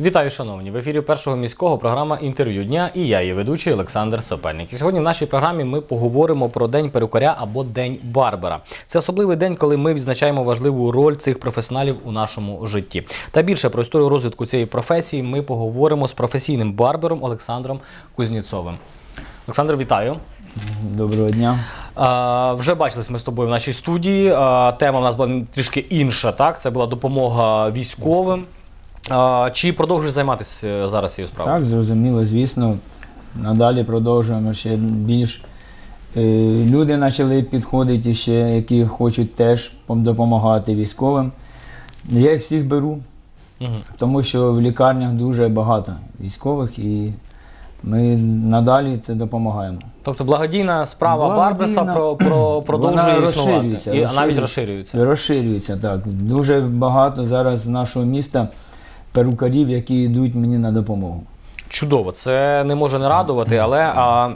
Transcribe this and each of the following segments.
Вітаю, шановні! В ефірі першого міського програма інтерв'ю дня і я, її ведучий Олександр Сопельник. І сьогодні в нашій програмі ми поговоримо про день перукаря або день барбера. Це особливий день, коли ми відзначаємо важливу роль цих професіоналів у нашому житті. Та більше про історію розвитку цієї професії ми поговоримо з професійним барбером Олександром Кузніцовим. Олександр, вітаю! Доброго дня. А, вже бачились ми з тобою в нашій студії. А, тема в нас була трішки інша. Так, це була допомога військовим. А, чи продовжуєш займатися е, зараз цією справою? Так, зрозуміло, звісно. Надалі продовжуємо ще більш. е, Люди почали підходити ще, які хочуть теж допомагати військовим. Я їх всіх беру, Мгм. тому що в лікарнях дуже багато військових і ми надалі це допомагаємо. Тобто благодійна справа. Барберса про, про, продовжує існувати розширюється, і навіть розширюється. розширюється. Розширюється, так. Дуже багато зараз з нашого міста перукарів, які йдуть мені на допомогу. Чудово, це не може не радувати, але а,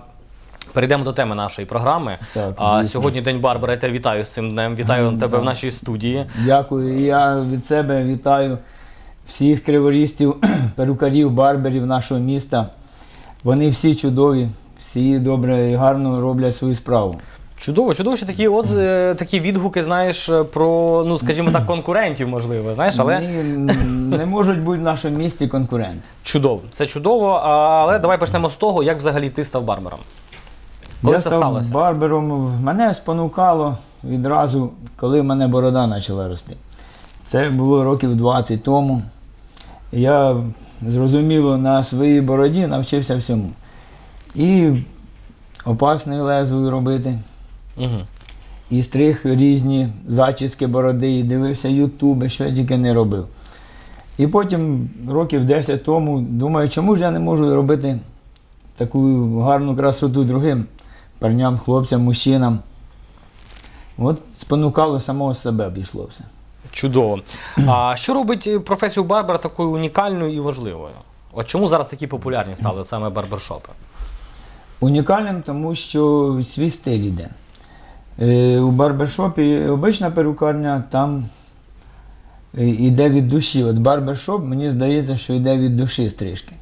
перейдемо до теми нашої програми. Так, а, звісно. сьогодні День Барбера. Я тебе вітаю з цим днем. Вітаю тебе в нашій студії. Дякую. І я від себе вітаю всіх криворістів, перукарів, барберів нашого міста. Вони всі чудові, всі добре і гарно роблять свою справу. Чудово, чудово, що такі от е, такі відгуки, знаєш, про ну скажімо так, конкурентів, можливо, знаєш, але Ні, не можуть бути в нашому місті конкуренти. чудово. Це чудово. Але давай почнемо з того, як взагалі ти став барбером. Коли я це став сталося? барбером. Мене спонукало відразу, коли в мене борода почала рости. Це було років 20 тому. Я зрозуміло на своїй бороді навчився всьому. І опасною лезвою робити, Угу. і стриг різні зачіски бороди, і дивився ютуби, що я тільки не робив. І потім, років 10 тому, думаю, чому ж я не можу робити таку гарну красоту другим парням, хлопцям, мужчинам. От спонукало самого себе обійшло все. Чудово. А що робить професію барбера такою унікальною і важливою? От чому зараз такі популярні стали саме барбершопи? Унікальним, тому що свій стиль іде. Е, у барбершопі обична перукарня, там е, йде від душі. От барбершоп, мені здається, що йде від душі стрижки.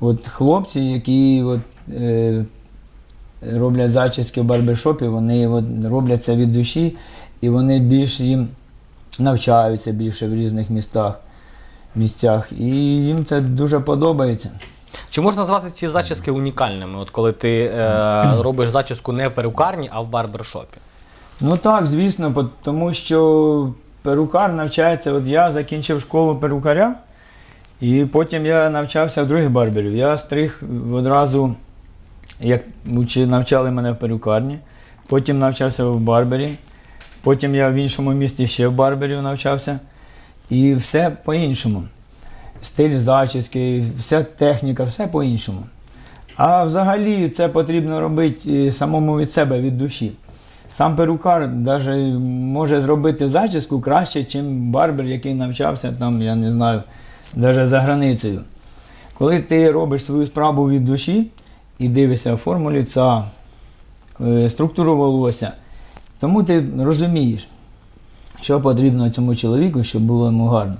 От хлопці, які от, е, роблять зачіски в барбершопі, вони от, роблять це від душі, і вони більш їм навчаються більше в різних містах, місцях. І їм це дуже подобається. Чи можна назвати ці зачіски унікальними, от коли ти е, робиш зачіску не в перукарні, а в барбершопі? Ну так, звісно, тому що перукар навчається. От я закінчив школу перукаря, і потім я навчався в других барберів. Я стриг одразу, як навчали мене в перукарні, потім навчався в барбері, потім я в іншому місті ще в барберів навчався. І все по-іншому. Стиль зачіски, вся техніка, все по-іншому. А взагалі це потрібно робити е, самому від себе, від душі. Сам перукар навіть може зробити зачіску краще, ніж барбер, який навчався там, я не знаю, навіть за границею. Коли ти робиш свою справу від душі і дивишся форму ліця, е, структуру волосся, тому ти розумієш, що потрібно цьому чоловіку, щоб було йому гарно.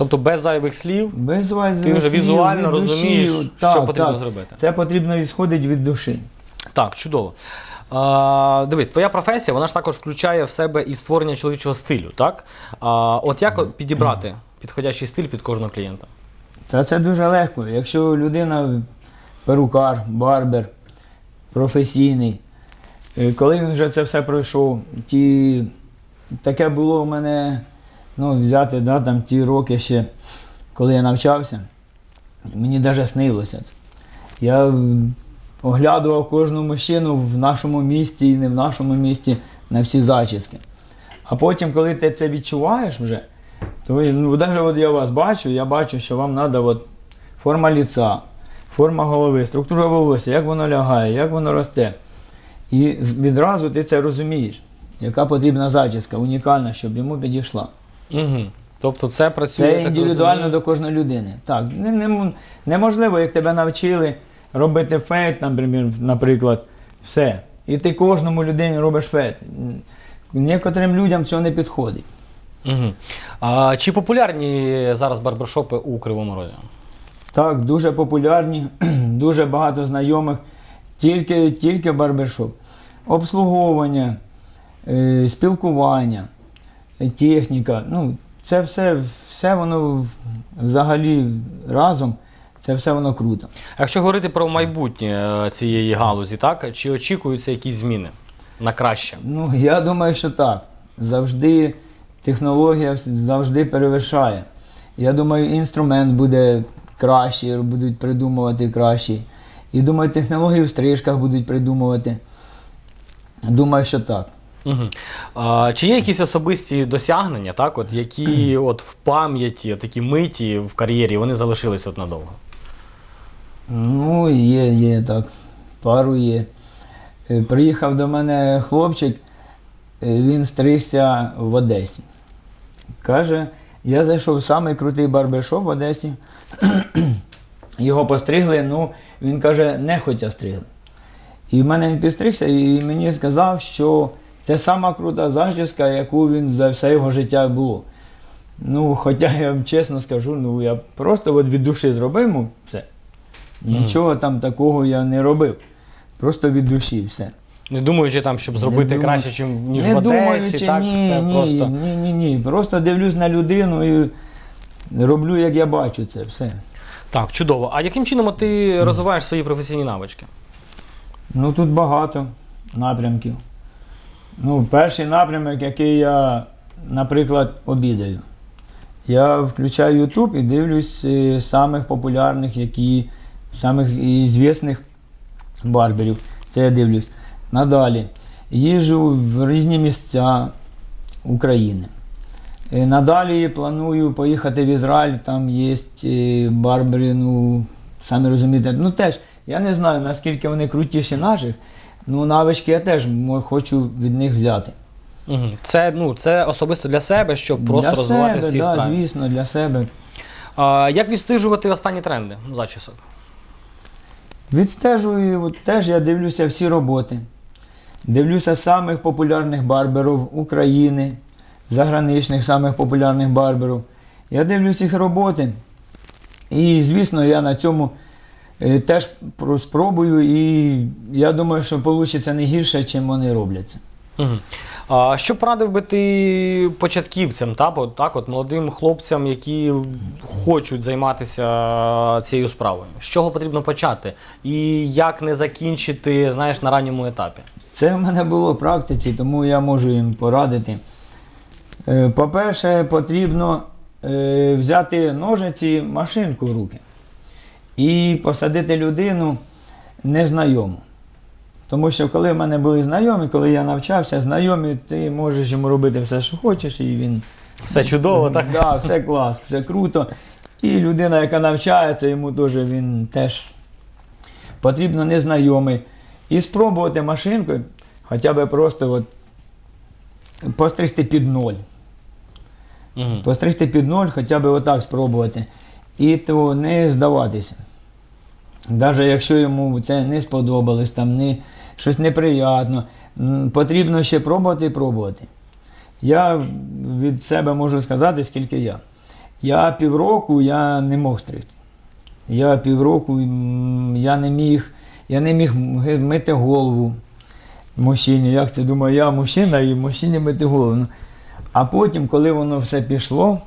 Тобто без зайвих слів Без вас ти вже слів, візуально від душі, розумієш, так, що потрібно так. зробити. Це потрібно відходити від душі. Так, чудово. А, дивись, твоя професія, вона ж також включає в себе і створення чоловічого стилю, так? А, от як підібрати підходящий стиль під кожного клієнта? Та це дуже легко. Якщо людина перукар, барбер, професійний, е, коли він вже це все пройшов, ті, таке було у мене, ну, взяти да, там, ті роки ще, коли я навчався, мені навіть снилося. Я оглядував кожну мужчину в нашому місті і не в нашому місті на всі зачіски. А потім, коли ти це відчуваєш вже, то ну, навіть от я вас бачу, я бачу, що вам треба форма ліца, форма голови, структура волосся, як воно лягає, як воно росте. І відразу ти це розумієш, яка потрібна зачіска, унікальна, щоб йому підійшла. Угу. Тобто це працює Це так індивідуально розумію, до кожної людини. Так, не, не, неможливо, як тебе навчили робити фейт, наприклад, наприклад, все. І ти кожному людині робиш фейт. Некоторим людям цього не підходить. Угу. А, чи популярні зараз барбершопи у Кривому Розі? Так, дуже популярні, дуже багато знайомих, тільки, тільки барбершоп. Обслуговування, е, спілкування, техніка. Ну, це все, все воно взагалі разом, це все воно круто. А Якщо говорити про майбутнє е, цієї галузі, так чи очікуються якісь зміни на краще? Ну, я думаю, що так. Завжди технологія завжди перевершає. Я думаю, інструмент буде кращий, будуть придумувати кращий. І думаю, технології в стрижках будуть придумувати. Думаю, що так. Угу. А, чи є якісь особисті досягнення, так, от, які от в пам'яті, такі миті в кар'єрі, вони залишились от надовго? Ну, є, є так. Пару є. Е, Приїхав до мене хлопчик, е, він стригся в Одесі. Каже, я зайшов в самий крутий барбершоп в Одесі. Його постригли, ну, він каже, нехотя стригли. І в мене він підстригся і мені сказав, що це сама крута зачіска, яку він за все його життя було. Ну, хоча я вам чесно скажу, ну я просто от від душі зробив йому все. Нічого там такого я не робив. Просто від душі все. Не думаючи там, щоб зробити думаю- краще, ніж не в Одесі, думаючи, так, ні, все ні, просто. Ні, ні, ні. Просто дивлюсь на людину і роблю, як я бачу це все. Так, чудово. А яким чином ти розвиваєш свої професійні навички? Ну тут багато напрямків. Ну, перший напрямок, який я, наприклад, обідаю. Я включаю YouTube і дивлюсь е, самих популярних, які, самих ізвісних барберів. Це я дивлюсь. Надалі. Їжджу в різні місця України. Е, Надалі планую поїхати в Ізраїль, там є е, барбери, ну, самі розумієте, ну теж, я не знаю, наскільки вони крутіші наших, ну навички я теж хочу від них взяти. Угу. Це, ну, це особисто для себе, щоб просто для розвивати себе, всі да, справи. звісно, для себе. А, як відстежувати останні тренди зачісок? Відстежую, от теж я дивлюся всі роботи. Дивлюся самих популярних барберів України, заграничних самих популярних барберів. Я дивлюся їх роботи. І, звісно, я на цьому теж спробую, і я думаю, що вийде не гірше, ніж вони робляться. Угу. А, що порадив би ти початківцям, так, от, так, от, молодим хлопцям, які хочуть займатися цією справою? З чого потрібно почати? І як не закінчити, знаєш, на ранньому етапі? Це в мене було в практиці, тому я можу їм порадити. Е, По-перше, потрібно е, взяти ножиці, машинку в руки і посадити людину незнайому. Тому що коли в мене були знайомі, коли я навчався, знайомі, ти можеш йому робити все, що хочеш, і він. Все чудово, так? Да, все клас, все круто. І людина, яка навчається, йому теж він теж потрібно незнайомий. І спробувати машинкою хоча б просто от постригти під ноль. Угу. Постригти під ноль, хоча б отак спробувати. І то не здаватися. Навіть якщо йому це не сподобалось, там не, щось неприємно, потрібно ще пробувати і пробувати. Я від себе можу сказати, скільки я. Я півроку я не мог стригти. Я півроку я не міг, я не міг мити голову мужчині. Як це думаю, я мужчина і мужчині мити голову. Ну, А потім, коли воно все пішло,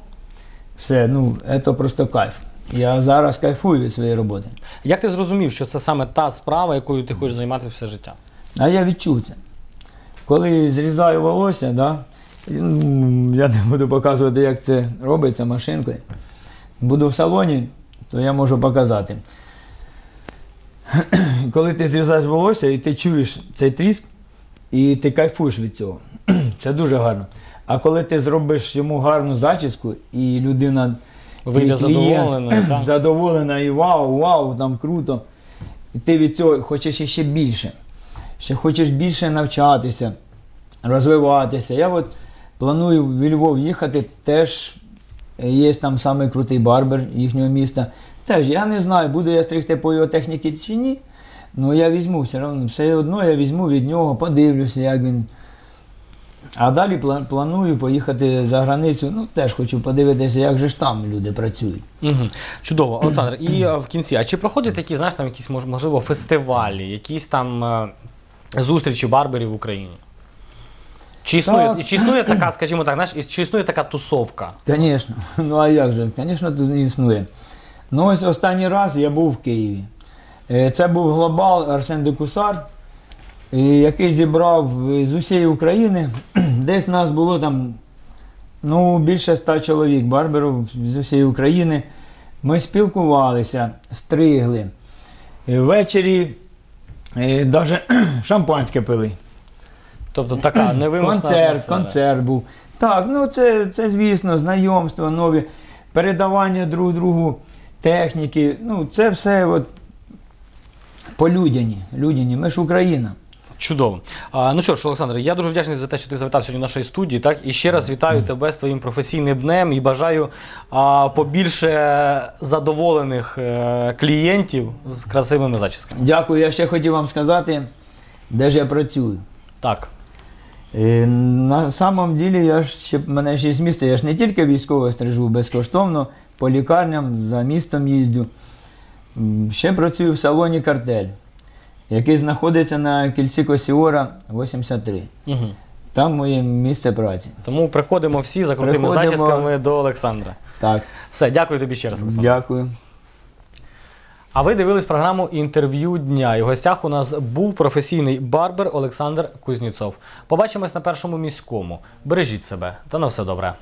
все, ну, це просто кайф. Я зараз кайфую від своєї роботи. Як ти зрозумів, що це саме та справа, якою ти хочеш займатися все життя? А я відчув це. Коли зрізаю волосся, да, я не буду показувати, як це робиться машинкою. Буду в салоні, то я можу показати. Коли ти зрізаєш волосся і ти чуєш цей тріск, і ти кайфуєш від цього. Це дуже гарно. А коли ти зробиш йому гарну зачіску, і людина Вийде так? задоволена, і вау, вау, там круто. І ти від цього хочеш іще більше. Ще хочеш більше навчатися, розвиватися. Я от планую в Львов їхати, теж є там самий крутий барбер їхнього міста. Теж я не знаю, буду я стригти по його техніці чи ні. Ну я візьму все одно, все одно я візьму від нього, подивлюся, як він. А далі планую поїхати за границю. Ну, теж хочу подивитися, як же ж там люди працюють. Угу. Чудово, Олександр. І е, в кінці, а чи проходять такі, знаєш, там якісь можливо фестивалі, якісь там е, зустрічі барберів в Україні? Чи існує, Так. чи існує така, скажімо так, знаєш, чи існує така тусовка? Звісно. Ну а як же? Звісно, тут не існує. Ну ось останній раз я був в Києві. Е, Це був глобал Арсен Декусар, який зібрав з усієї України. Десь нас було там ну, більше ста чоловік, барберів з усієї України. Ми спілкувалися, стригли. Е, Ввечері навіть шампанське пили. Тобто така невимушена Концерт, атмосфера. концерт був. Так, ну це, це звісно, знайомства нові, передавання друг другу техніки. Ну, це все от по-людяні. Людяні. Ми ж Україна. Чудово. А, ну що ж, Олександр, я дуже вдячний за те, що ти завітав сьогодні до нашої студії. Так? І ще раз вітаю тебе з твоїм професійним днем і бажаю а, побільше задоволених е, клієнтів з красивими зачісками. Дякую, я ще хотів вам сказати, де ж я працюю. Так. Е, На самом ділі я ж ще мене ще з міста, я ж не тільки військових стрижу безкоштовно, по лікарням за містом їздю. М, Ще працюю в салоні картель, який знаходиться на кільці Косіора 83. Угу. Там моє місце праці. Тому приходимо всі за крутими Приходимо. зачісками до Олександра. Так, Все, дякую тобі ще раз, Олександр. дякую. А ви дивились програму інтерв'ю дня. І в гостях у нас був професійний барбер Олександр Кузніцов. Побачимось на першому міському. Бережіть себе та на все добре.